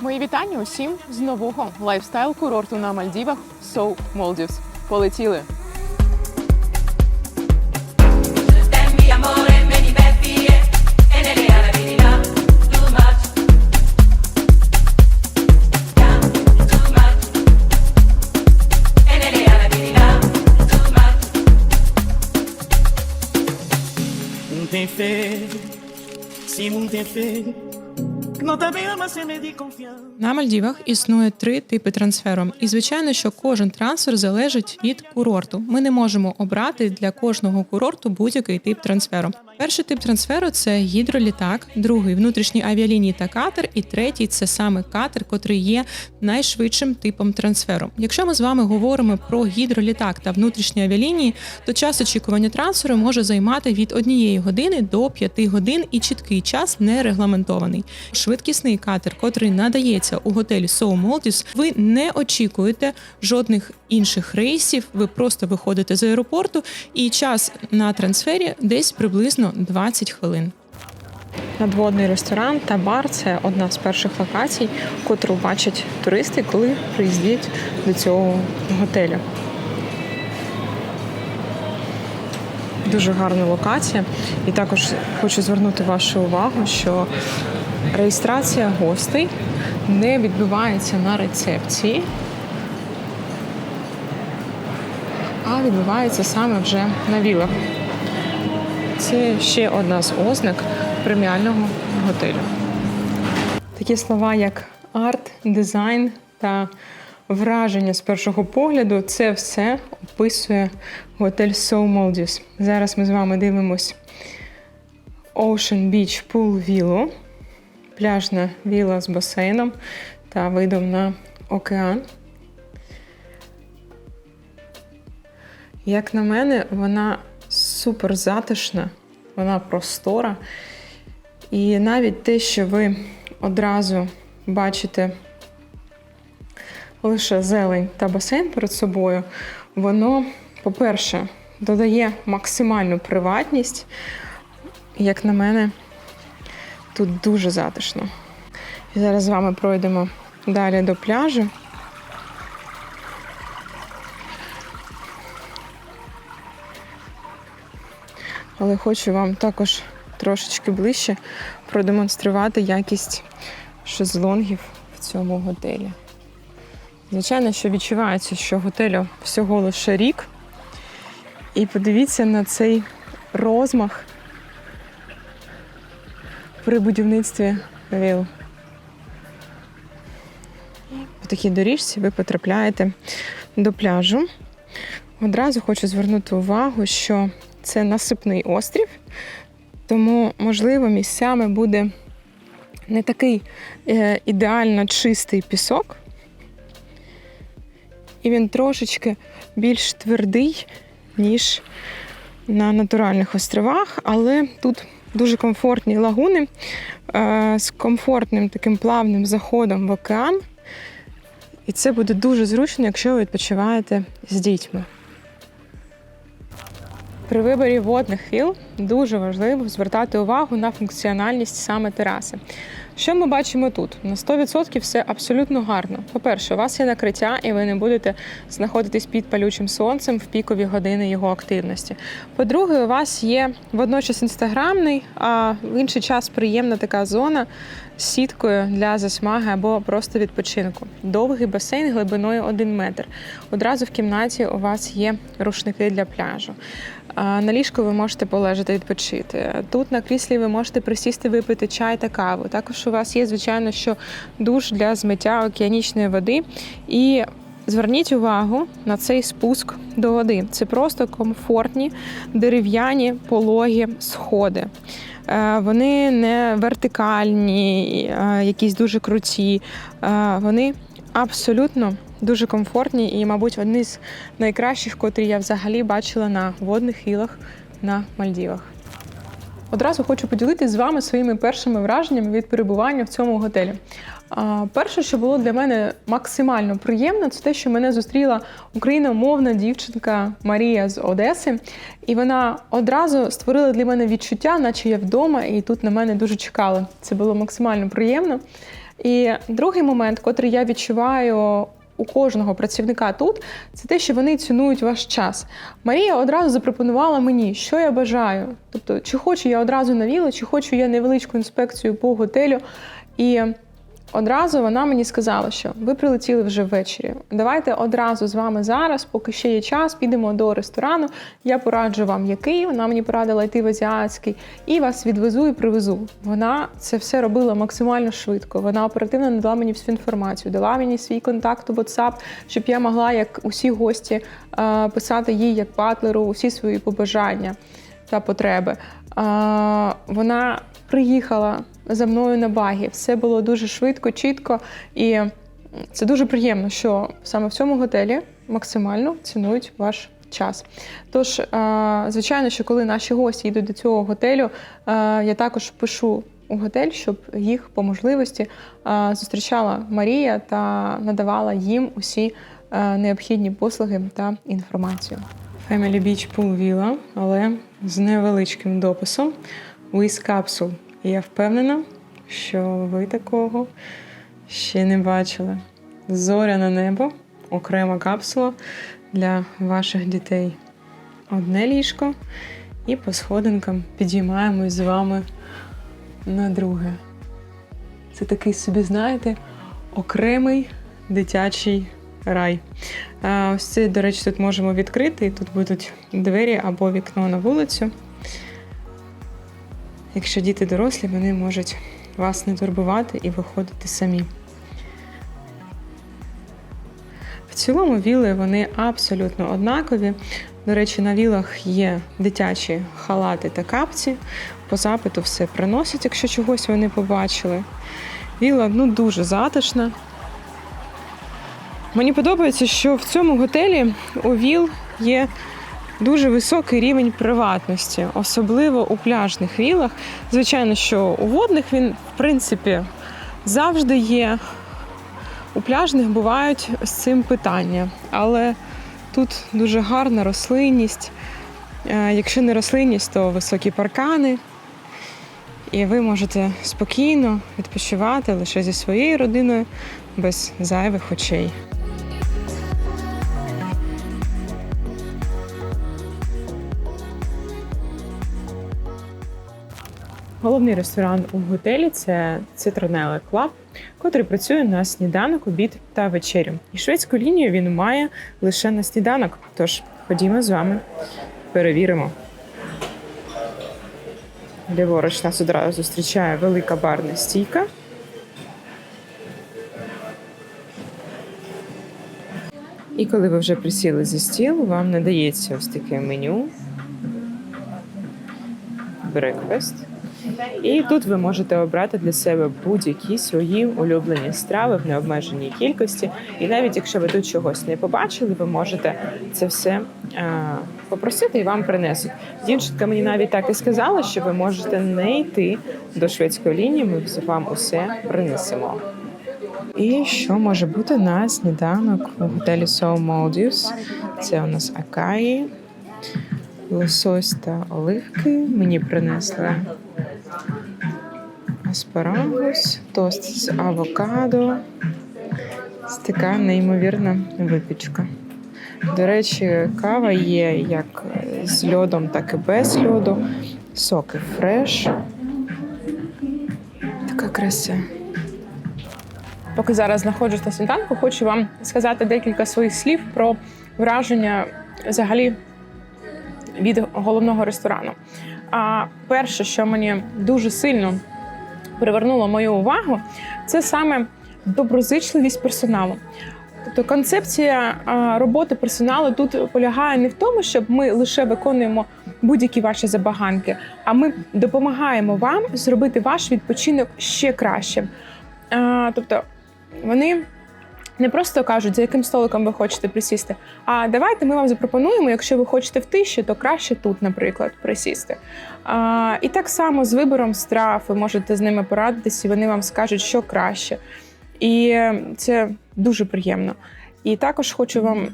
Мої вітання усім з нового лайфстайл курорту на Мальдівах Соу Молдівс. Полетіли! E. E. Um tem fé, sim, um tem fé. На Мальдівах існує три типи трансферу, і звичайно, що кожен трансфер залежить від курорту. Ми не можемо обрати для кожного курорту будь-який тип трансферу. Перший тип трансферу це гідролітак, другий внутрішні авіалінії та катер, і третій це саме катер, котрий є найшвидшим типом трансферу. Якщо ми з вами говоримо про гідролітак та внутрішні авіалінії, то час очікування трансферу може займати від однієї години до п'яти годин, і чіткий час не регламентований. Швидкісний катер, котрий надається у готелі Soul Maldives, ви не очікуєте жодних інших рейсів. Ви просто виходите з аеропорту, і час на трансфері десь приблизно 20 хвилин. Надводний ресторан та бар це одна з перших локацій, котру бачать туристи, коли приїздять до цього готелю. Дуже гарна локація. І також хочу звернути вашу увагу, що реєстрація гостей не відбувається на рецепції, а відбувається саме вже на вілах. Це ще одна з ознак преміального готелю. Такі слова, як арт, дизайн та враження з першого погляду, це все описує готель So Maldives. Зараз ми з вами дивимось Ocean Beach Pool Villa, пляжна віла з басейном та видом на океан. Як на мене, вона супер затишна, вона простора. І навіть те, що ви одразу бачите лише зелень та басейн перед собою, воно, по-перше, додає максимальну приватність. Як на мене, тут дуже затишно. І зараз з вами пройдемо далі до пляжу. Але хочу вам також трошечки ближче продемонструвати якість шезлонгів в цьому готелі. Звичайно, що відчувається, що готелю всього лише рік. І подивіться на цей розмах при будівництві віл. По такій доріжці ви потрапляєте до пляжу. Одразу хочу звернути увагу, що це насипний острів, тому, можливо, місцями буде не такий е, ідеально чистий пісок, і він трошечки більш твердий, ніж на натуральних островах, але тут дуже комфортні лагуни е, з комфортним таким плавним заходом в океан. І це буде дуже зручно, якщо ви відпочиваєте з дітьми. При виборі водних віл дуже важливо звертати увагу на функціональність саме тераси. Що ми бачимо тут? На 100% все абсолютно гарно. По-перше, у вас є накриття, і ви не будете знаходитись під палючим сонцем в пікові години його активності. По-друге, у вас є водночас інстаграмний, а в інший час приємна така зона з сіткою для засмаги або просто відпочинку. Довгий басейн глибиною 1 метр. Одразу в кімнаті у вас є рушники для пляжу. На ліжку ви можете полежати відпочити. Тут на кріслі ви можете присісти випити чай та каву. Також у вас є, звичайно, що душ для змиття океанічної води. І зверніть увагу на цей спуск до води. Це просто комфортні дерев'яні пологі сходи. Е, Вони не вертикальні, е, якісь дуже круті. Е, Вони абсолютно дуже комфортні і, мабуть, одні з найкращих, котрі я взагалі бачила на водних вілах на Мальдівах. Одразу хочу поділитися з вами своїми першими враженнями від перебування в цьому готелі. Перше, що було для мене максимально приємно, це те, що мене зустріла україномовна дівчинка Марія з Одеси, і вона одразу створила для мене відчуття, наче я вдома, і тут на мене дуже чекали. Це було максимально приємно. І другий момент, котрий я відчуваю у кожного працівника тут, це те, що вони цінують ваш час. Марія одразу запропонувала мені, що я бажаю. Тобто, чи хочу я одразу на віло, чи хочу я невеличку інспекцію по готелю. І одразу вона мені сказала, що ви прилетіли вже ввечері. Давайте одразу з вами зараз, поки ще є час, підемо до ресторану. Я пораджу вам, який. Вона мені порадила йти в азіатський, і вас відвезу і привезу. Вона це все робила максимально швидко. Вона оперативно надала мені всю інформацію, дала мені свій контакт у WhatsApp, щоб я могла, як усі гості, е, писати їй як батлеру усі свої побажання та потреби. Вона приїхала за мною на багі. Все було дуже швидко, чітко. І це дуже приємно, що саме в цьому готелі максимально цінують ваш час. Тож, звичайно, що коли наші гості йдуть до цього готелю, я також пишу у готель, щоб їх по можливості зустрічала Марія та надавала їм усі необхідні послуги та інформацію. Family Beach Pool Villa, але з невеличким дописом with Capsule. І я впевнена, що ви такого ще не бачили. Зоряне небо, окрема капсула для ваших дітей. Одне ліжко, і по сходинкам підіймаємось з вами на друге. Це такий собі, знаєте, окремий дитячий рай. Ось це, до речі, тут можемо відкрити, і тут будуть двері або вікно на вулицю. Якщо діти дорослі, вони можуть вас не турбувати і виходити самі. В цілому віли вони абсолютно однакові. До речі, на вілах є дитячі халати та капці. По запиту все приносять, якщо чогось ви не побачили. Віла ну, дуже затишна. Мені подобається, що в цьому готелі у ВІЛ є дуже високий рівень приватності, особливо у пляжних вілах. Звичайно, що у водних він, в принципі, завжди є. У пляжних бувають з цим питання, але тут дуже гарна рослинність. Е, Якщо не рослинність, то високі паркани. І ви можете спокійно відпочивати лише зі своєю родиною без зайвих очей. Головний ресторан у готелі це Citronella Club, котрий працює на сніданок, обід та вечерю. І шведську лінію він має лише на сніданок. Тож ходімо з вами, перевіримо. Ліворуч нас одразу зустрічає велика барна стійка. І коли ви вже присіли за стіл, вам надається ось таке меню. Брекфест. І тут ви можете обрати для себе будь-які свої улюблені страви в необмеженій кількості. І навіть якщо ви тут чогось не побачили, ви можете це все е, попросити і вам принесуть. Дівчинка мені навіть так і сказала, що ви можете не йти до шведської лінії. Ми вам усе принесемо. І що може бути на сніданок у готелі So Maldives? Це у нас акаї, лосось та оливки. Мені принесли аспарагус, тост з авокадо. Ось така неймовірна випічка. До речі, кава є як з льодом, так і без льоду. Соки фреш. Така краса. Поки зараз знаходжусь на сніданку, хочу вам сказати декілька своїх слів про враження взагалі від головного ресторану. А перше, що мені дуже сильно привернуло мою увагу, це саме доброзичливість персоналу. Тобто концепція роботи персоналу тут полягає не в тому, щоб ми лише виконуємо будь-які ваші забаганки, а ми допомагаємо вам зробити ваш відпочинок ще кращим. Тобто вони не просто кажуть, за яким столиком ви хочете присісти, а давайте ми вам запропонуємо, якщо ви хочете в тиші, то краще тут, наприклад, присісти. А, і так само з вибором страв ви можете з ними порадитись, і вони вам скажуть, що краще. І це дуже приємно. І також хочу вам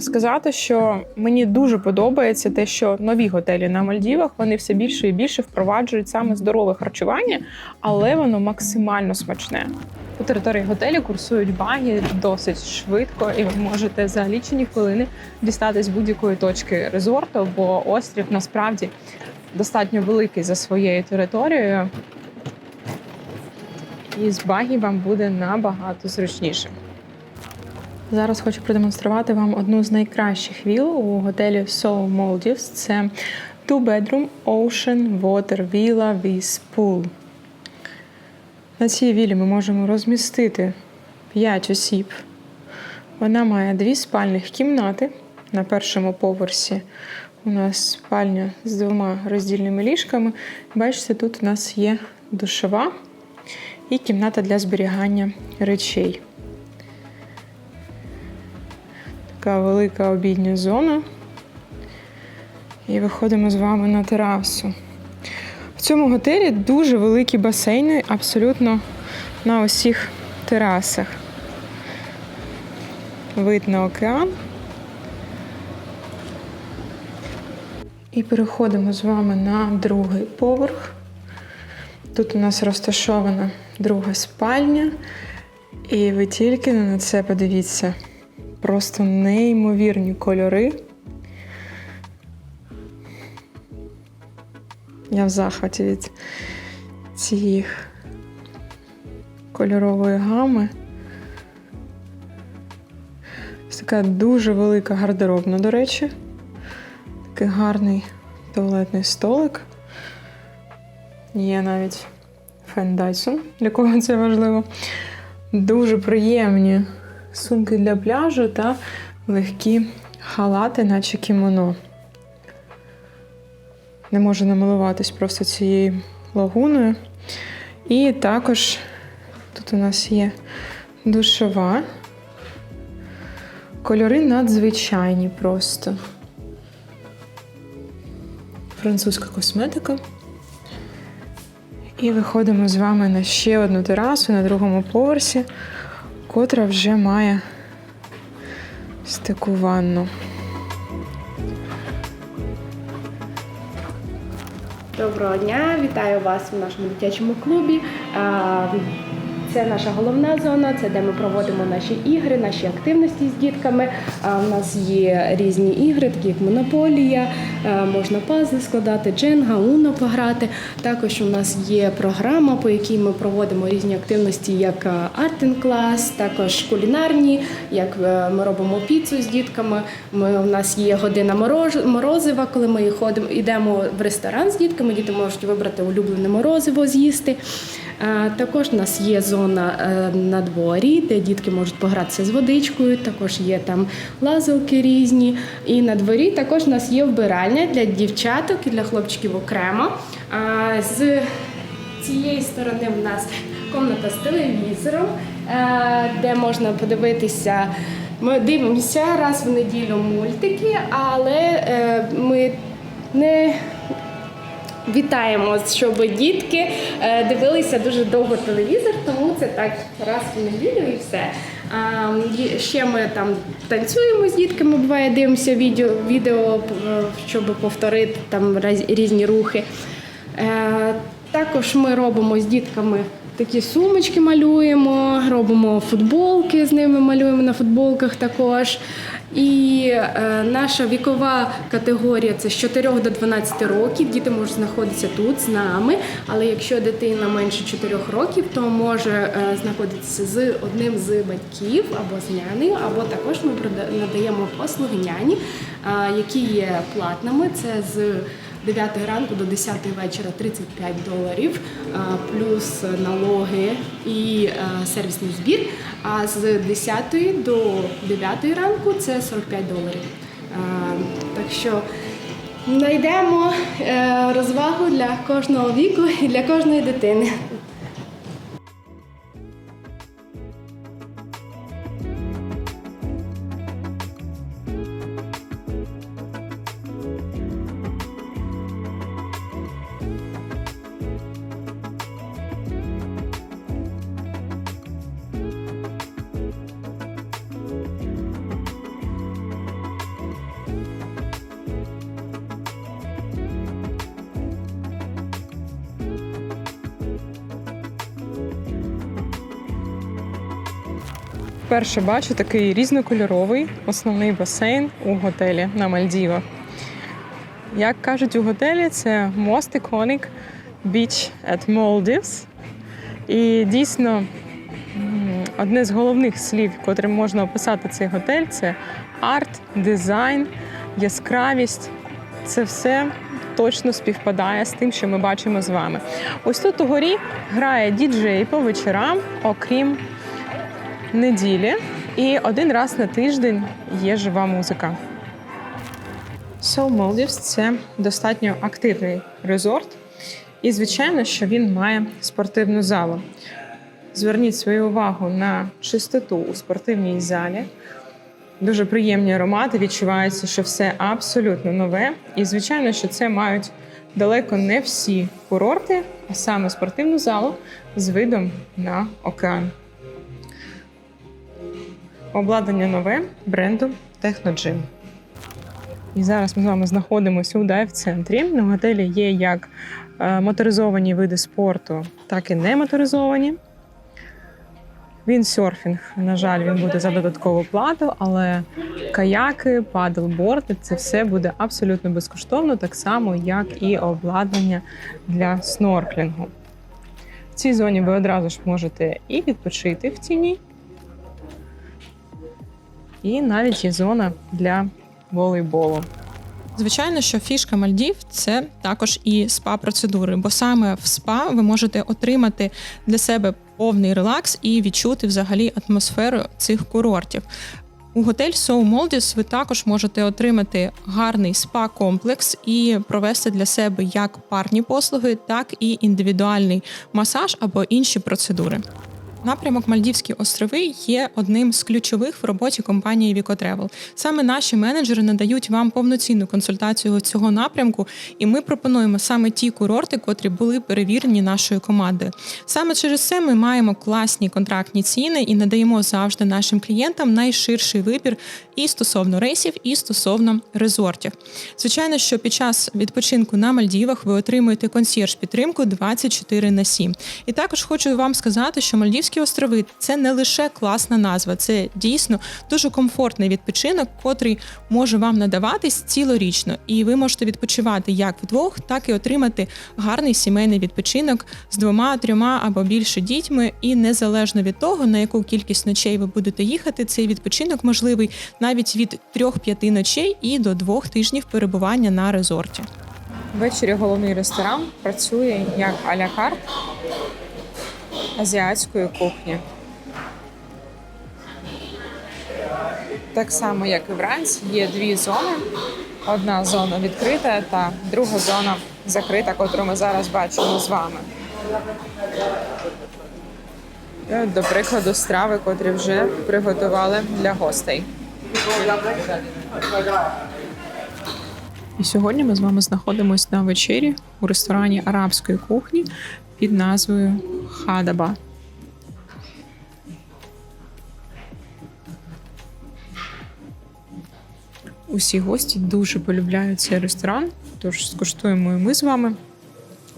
сказати, що мені дуже подобається те, що нові готелі на Мальдівах вони все більше і більше впроваджують саме здорове харчування, але воно максимально смачне. По території готелю курсують баги досить швидко, і ви можете за лічені хвилини дістатись будь-якої точки резорту, бо острів насправді достатньо великий за своєю територією. І з багі вам буде набагато зручніше. Зараз хочу продемонструвати вам одну з найкращих віл у готелі Soul Maldives. Це Two Bedroom Ocean Water Villa with Pool. На цій вілі ми можемо розмістити 5 осіб. Вона має дві спальних кімнати. На першому поверсі у нас спальня з двома роздільними ліжками. Бачите, тут у нас є душова і кімната для зберігання речей. Така велика обідня зона. І виходимо з вами на терасу. Цьому готелі дуже великі басейни абсолютно на усіх терасах. Вид на океан. І переходимо з вами на другий поверх. Тут у нас розташована друга спальня. І ви тільки на це подивіться. Просто неймовірні кольори. Я в захваті від цієї кольорової гами. Ось така дуже велика гардеробна, до речі. Такий гарний туалетний столик. Є навіть фен Dyson, для кого це важливо. Дуже приємні сумки для пляжу та легкі халати, наче кімоно. Не можу намилуватись просто цією лагуною. І також тут у нас є душова. Кольори надзвичайні просто. Французька косметика. І виходимо з вами на ще одну терасу на другому поверсі, котра вже має ось таку ванну. Доброго дня, вітаю вас в нашому дитячому клубі. Це наша головна зона, це де ми проводимо наші ігри, наші активності з дітками. А, У нас є різні ігри, такі як монополія, можна пазли складати, дженга, уно пограти. Також у нас є програма, по якій ми проводимо різні активності, як артен клас, також кулінарні, як е, ми робимо піцу з дітками. Ми, у нас є година мороз- морозива, коли ми ходимо, йдемо в ресторан з дітками, діти можуть вибрати улюблене морозиво з'їсти. Е, Також у нас є зона е, на дворі, де дітки можуть погратися з водичкою. Також є там лазилки різні. І на дворі також у нас є вбиральня для дівчаток і для хлопчиків окремо. А З цієї сторони в нас комната з телевізором, е, де можна подивитися. Ми дивимося раз в неділю мультики, але е, ми не Вітаємо, щоб дітки е, дивилися дуже довго телевізор, тому це так раз в неділю і все. А, ще ми там танцюємо з дітками, буває, дивимося відео, відео е, щоб повторити там різні рухи. Е, Також ми робимо з дітками такі сумочки, малюємо, робимо футболки з ними, малюємо на футболках також. І е, наша вікова категорія це з 4 до 12 років. Діти можуть знаходитися тут з нами. Але якщо дитина менше 4 років, то може е, знаходитися з одним з батьків або з нянею, або також ми надаємо послуги няні, е, які є платними. Це з 9 ранку до 10 вечора 35 доларів, плюс налоги і сервісний збір. А з 10 до 9 ранку це 45 доларів. Так що знайдемо е, розвагу для кожного віку і для кожної дитини. Вперше бачу такий різнокольоровий основний басейн у готелі на Мальдівах. Як кажуть у готелі, це Most Iconic Beach at Maldives. І дійсно одне з головних слів, котрим можна описати цей готель, це арт, дизайн, яскравість. Це все точно співпадає з тим, що ми бачимо з вами. Ось тут угорі грає діджей по вечорам, окрім неділі, і один раз на тиждень є жива музика. So Maldives – це достатньо активний резорт, і звичайно, що він має спортивну залу. Зверніть свою увагу на чистоту у спортивній залі. Дуже приємні аромати, відчувається, що все абсолютно нове. І, звичайно, що це мають далеко не всі курорти, а саме спортивну залу з видом на океан. Обладнання нове бренду Technogym. І зараз ми з вами знаходимося у дайв-центрі. На готелі є як е, моторизовані види спорту, так і немоторизовані. Віндсерфінг, на жаль, він буде за додаткову плату, але каяки, падлборди це все буде абсолютно безкоштовно, так само, як і обладнання для снорклінгу. В цій зоні ви одразу ж можете і відпочити в тіні, і навіть є зона для волейболу. Звичайно, що фішка Мальдів це також і спа-процедури, бо саме в спа ви можете отримати для себе повний релакс і відчути взагалі атмосферу цих курортів. У готель So Maldives ви також можете отримати гарний спа-комплекс і провести для себе як парні послуги, так і індивідуальний масаж або інші процедури. Напрямок Мальдівські острови є одним з ключових в роботі компанії Vico Саме наші менеджери надають вам повноцінну консультацію цього напрямку, і ми пропонуємо саме ті курорти, котрі були перевірені нашою командою. Саме через це ми маємо класні контрактні ціни і надаємо завжди нашим клієнтам найширший вибір і стосовно рейсів, і стосовно резортів. Звичайно, що під час відпочинку на Мальдівах ви отримуєте консьєрж підтримку 24 на 7. І також хочу вам сказати, що Мальдівські острови це не лише класна назва, це дійсно дуже комфортний відпочинок, котрий може вам надаватись цілорічно. І ви можете відпочивати як вдвох, так і отримати гарний сімейний відпочинок з двома, трьома або більше дітьми. І незалежно від того, на яку кількість ночей ви будете їхати, цей відпочинок можливий навіть від трьох-п'яти ночей і до двох тижнів перебування на резорті. Ввечері головний ресторан працює як а-ля карт азіатської кухні. Так само, як і вранці, є дві зони. Одна зона відкрита та друга зона закрита, котру ми зараз бачимо з вами. От, До прикладу, страви, котрі вже приготували для гостей. І сьогодні ми з вами знаходимося на вечері у ресторані арабської кухні під назвою Хадаба. Усі гості дуже полюбляють цей ресторан, тож скуштуємо і ми з вами.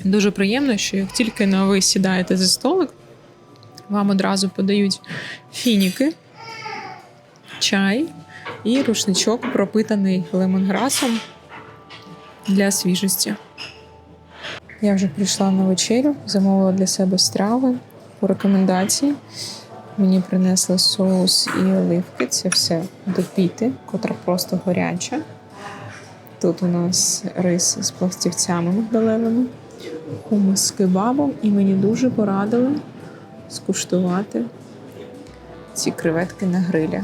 Дуже приємно, що як тільки на ви сідаєте за столик, вам одразу подають фініки, чай і рушничок, пропитаний лемонграсом для свіжості. Я вже прийшла на вечерю, замовила для себе страви по рекомендації. Мені принесли соус і оливки. Це все до піти, котра просто гаряча. Тут у нас рис з пластівцями мигдалевими, хумус з кебабом, і мені дуже порадили скуштувати ці креветки на грилі.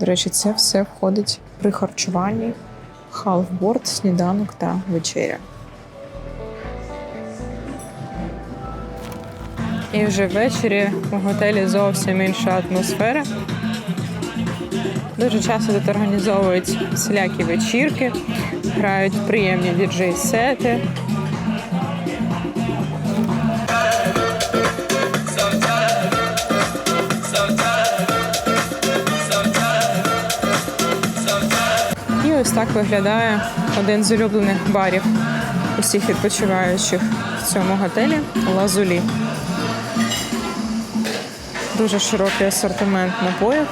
До речі, це все входить при харчуванні халфборд, сніданок та вечеря. І вже ввечері у готелі зовсім інша атмосфера. Дуже часто тут організовують всілякі вечірки, грають приємні діджей-сети. Так виглядає один з улюблених барів усіх відпочиваючих в цьому готелі Лазулі. Дуже широкий асортимент напоїв.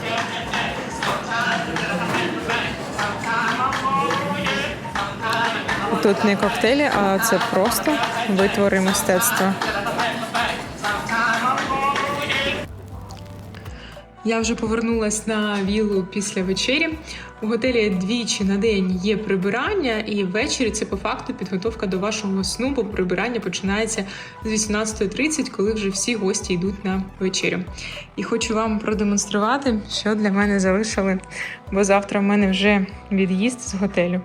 Тут не коктейлі, а це просто витвори мистецтва. Я вже повернулась на віллу після вечері. У готелі двічі на день є прибирання, і ввечері це по факту підготовка до вашого сну, бо прибирання починається з 18.30, коли вже всі гості йдуть на вечерю. І хочу вам продемонструвати, що для мене залишили, бо завтра в мене вже від'їзд з готелю.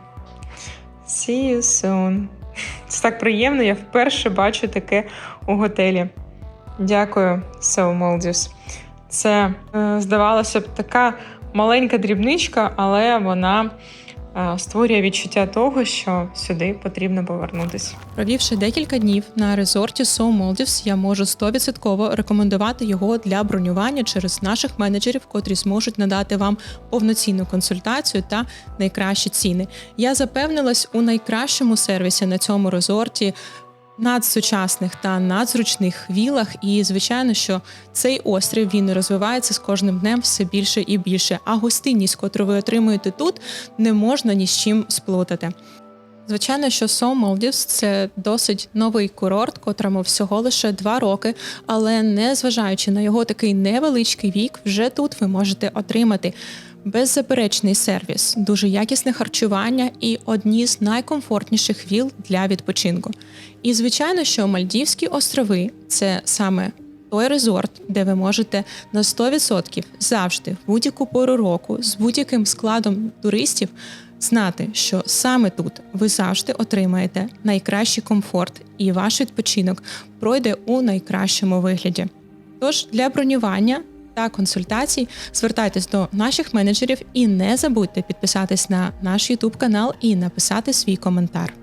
See you soon. Це так приємно, я вперше бачу таке у готелі. Дякую, So Maldives. Це, е, здавалося б, така маленька дрібничка, але вона е, створює відчуття того, що сюди потрібно повернутися. Провівши декілька днів на резорті So Maldives, я можу 100% рекомендувати його для бронювання через наших менеджерів, котрі зможуть надати вам повноцінну консультацію та найкращі ціни. Я запевнилась у найкращому сервісі на цьому резорті. Надсучасних та надзручних вілах, і звичайно, що цей острів він розвивається з кожним днем все більше і більше. А гостинність, котру ви отримуєте тут, не можна ні з чим сплутати. Звичайно, що So Maldives – це досить новий курорт, котрому всього лише два роки, але незважаючи на його такий невеличкий вік, вже тут ви можете отримати беззаперечний сервіс, дуже якісне харчування і одні з найкомфортніших віл для відпочинку. І звичайно, що Мальдівські острови це саме той резорт, де ви можете на 100% завжди в будь-яку пору року з будь-яким складом туристів знати, що саме тут ви завжди отримаєте найкращий комфорт, і ваш відпочинок пройде у найкращому вигляді. Тож для бронювання та консультацій звертайтесь до наших менеджерів і не забудьте підписатись на наш YouTube канал і написати свій коментар.